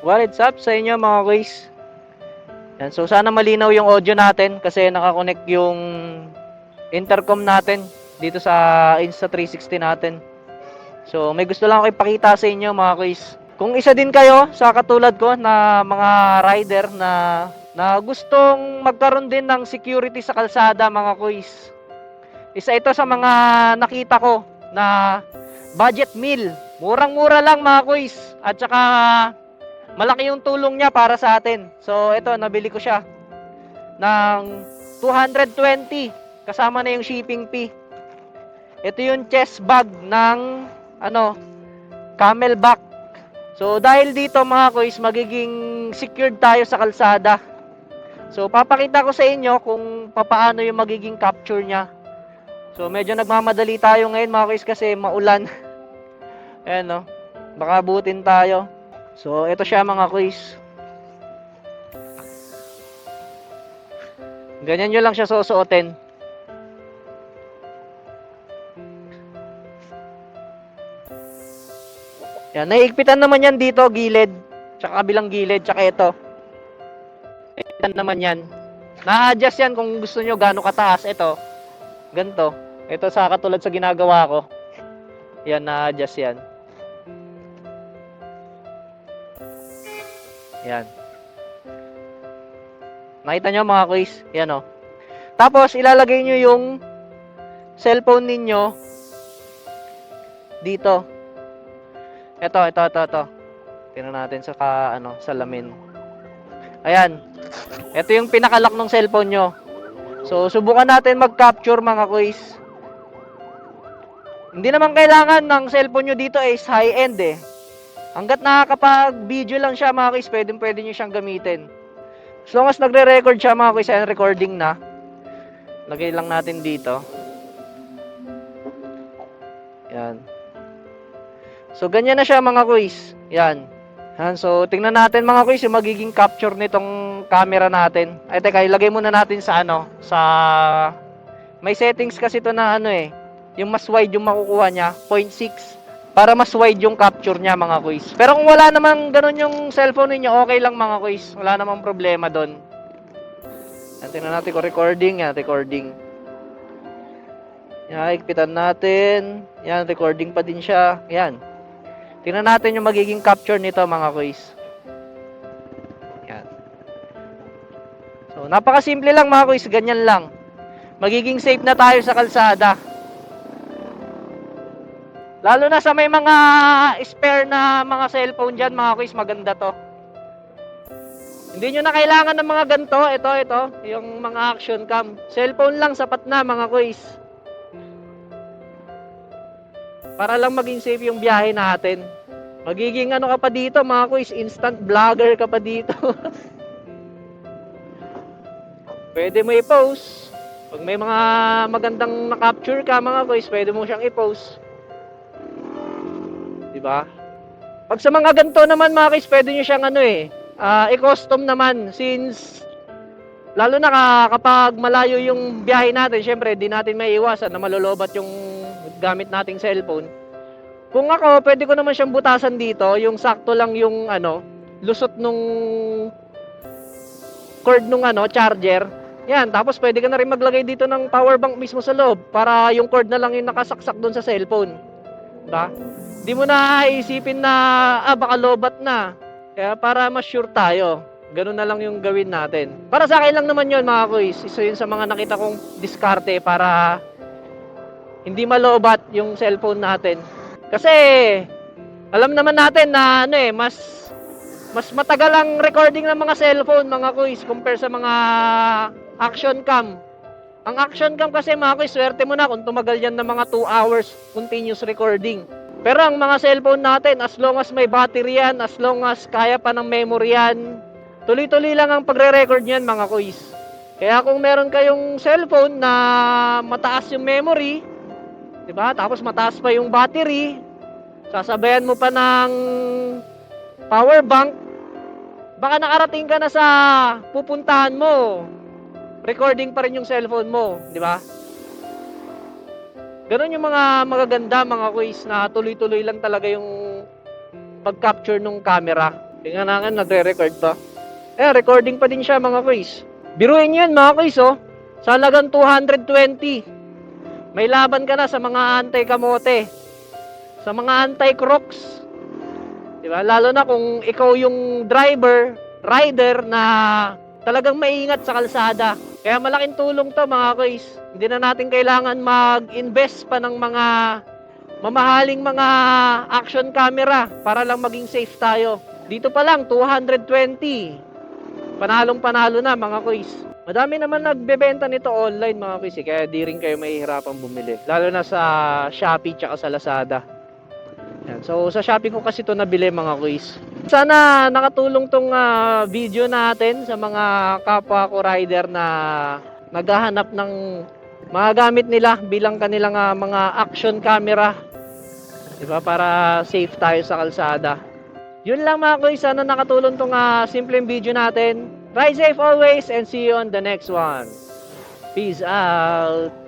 What's up sa inyo mga kuys? Yan, so sana malinaw yung audio natin kasi nakakonect yung intercom natin dito sa Insta360 natin. So may gusto lang ako ipakita sa inyo mga kuys. Kung isa din kayo sa katulad ko na mga rider na na gustong magkaroon din ng security sa kalsada mga kuys. Isa ito sa mga nakita ko na budget meal. Murang-mura lang mga kuys. At saka malaki yung tulong niya para sa atin. So, ito, nabili ko siya ng 220 kasama na yung shipping fee. Ito yung chest bag ng ano, camelback. So, dahil dito mga kuys, magiging secured tayo sa kalsada. So, papakita ko sa inyo kung papaano yung magiging capture niya. So, medyo nagmamadali tayo ngayon mga kuys kasi maulan. Ayan no. Baka butin tayo. So, ito siya mga kuys. Ganyan nyo lang siya susuotin. Yan, naiigpitan naman yan dito, gilid. Tsaka kabilang gilid, tsaka ito. Naiigpitan naman yan. Na-adjust yan kung gusto nyo gaano kataas. Ito, ganito. Ito sa katulad sa ginagawa ko. Yan, na-adjust yan. Yan. Nakita nyo mga kuys? Yan o. Tapos, ilalagay nyo yung cellphone ninyo dito. Ito, ito, ito, ito. Tingnan natin sa ka, ano, salamin. Ayan. Ito yung pinakalock ng cellphone nyo. So, subukan natin mag-capture mga kuys. Hindi naman kailangan ng cellphone nyo dito is high-end eh. Hanggat nakakapag-video lang siya mga kuys, pwede, pwede nyo siyang gamitin. As long as nagre-record siya mga kuys, ayan, recording na. Lagay lang natin dito. Yan. So, ganyan na siya mga kuys. Yan. Yan. So, tingnan natin mga kuys yung magiging capture nitong camera natin. Ay, teka, ilagay muna natin sa ano, sa... May settings kasi to na ano eh. Yung mas wide yung makukuha niya, 0.6 para mas wide yung capture niya mga kuys. Pero kung wala namang ganun yung cellphone niyo, okay lang mga kuys. Wala namang problema doon. Yan, tingnan natin kung recording. Yan, recording. Yan, ikpitan natin. Yan, recording pa din siya. Yan. Tingnan natin yung magiging capture nito mga kuys. Yan. So, napakasimple lang mga kuys. Ganyan lang. Magiging safe na tayo sa kalsada. Lalo na sa may mga spare na mga cellphone dyan, mga kuys, maganda to. Hindi nyo na kailangan ng mga ganito. Ito, ito, yung mga action cam. Cellphone lang, sapat na, mga kuys. Para lang maging safe yung biyahe natin. Magiging ano ka pa dito, mga kuys, instant vlogger ka pa dito. pwede mo i-post. Pag may mga magandang na-capture ka, mga kuys, pwede mo siyang i-post. Di ba? Pag sa mga ganito naman mga guys, pwede nyo siyang ano eh, ah, i-custom naman since lalo na ka- kapag malayo yung biyahe natin, syempre di natin may iwasan na malolobat yung gamit nating cellphone. Kung ako, pwede ko naman siyang butasan dito, yung sakto lang yung ano, lusot nung cord nung ano, charger. Yan, tapos pwede ka na rin maglagay dito ng power bank mismo sa loob para yung cord na lang yung nakasaksak doon sa cellphone. Diba? Di mo na isipin na, ah, baka lobat na. Kaya para mas sure tayo, ganun na lang yung gawin natin. Para sa akin lang naman yun, mga kuys. Isa yun sa mga nakita kong diskarte para hindi malobat yung cellphone natin. Kasi, alam naman natin na, ano eh, mas, mas matagal ang recording ng mga cellphone, mga kuys, compare sa mga action cam. Ang action cam kasi, mga kuys, swerte mo na kung tumagal yan ng mga 2 hours continuous recording. Pero ang mga cellphone natin, as long as may battery yan, as long as kaya pa ng memory yan, tuloy-tuloy lang ang pagre-record niyan mga kuys. Kaya kung meron kayong cellphone na mataas yung memory, 'di ba? Tapos mataas pa yung battery, sasabayan mo pa ng power bank, baka nakarating ka na sa pupuntahan mo. Recording pa rin yung cellphone mo, 'di ba? Ganun yung mga magaganda mga kuys na tuloy-tuloy lang talaga yung pag-capture ng camera. Tingnan natin, nagre-record pa. Eh, recording pa din siya mga kuys. Biruin yan mga kuys, oh. Sa halagang 220. May laban ka na sa mga anti-kamote. Sa mga anti-crocs. Diba? Lalo na kung ikaw yung driver, rider na talagang maingat sa kalsada. Kaya malaking tulong to mga kuys. Hindi na natin kailangan mag-invest pa ng mga mamahaling mga action camera para lang maging safe tayo. Dito pa lang, 220. Panalong panalo na mga kuys. Madami naman nagbebenta nito online mga kuys, eh, kaya di rin kayo mahihirapan bumili. Lalo na sa Shopee tsaka sa Lazada. Yan. So sa Shopee ko kasi ito nabili mga kuys. Sana nakatulong tong ah, video natin sa mga kapwa ko rider na naghahanap ng mga gamit nila bilang kanilang ah, mga action camera. 'Di ba? Para safe tayo sa kalsada. Yun lang mga kuys, sana nakatulong tong ah, simpleng video natin. Ride safe always and see you on the next one. Peace out!